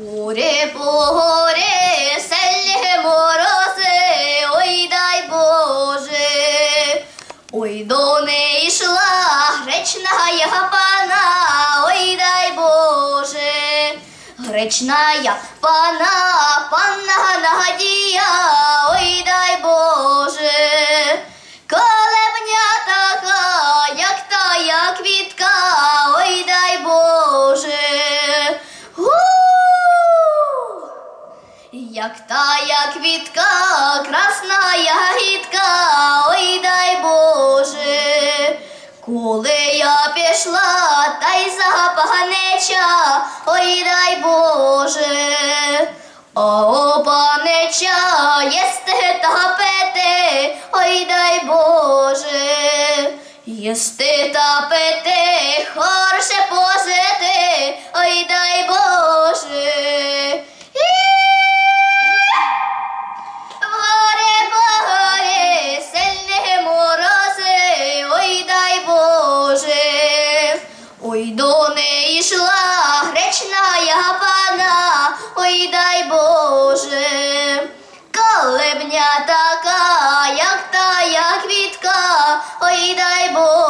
Горе по горе, сельні морози, ой дай Боже. Ой, до не йшла гречна я пана, ой дай Боже. Гречна пана, Як тая квітка, красна ягідка, ой дай Боже, коли я пішла, та й запаганеча, ой дай Боже, о панеча, єсте та пете, ой дай Боже, єсти та пете, хорше позити, Ой, до неї йшла гречна пана, ой дай Боже, калебня така, як та як квітка, ой дай Боже.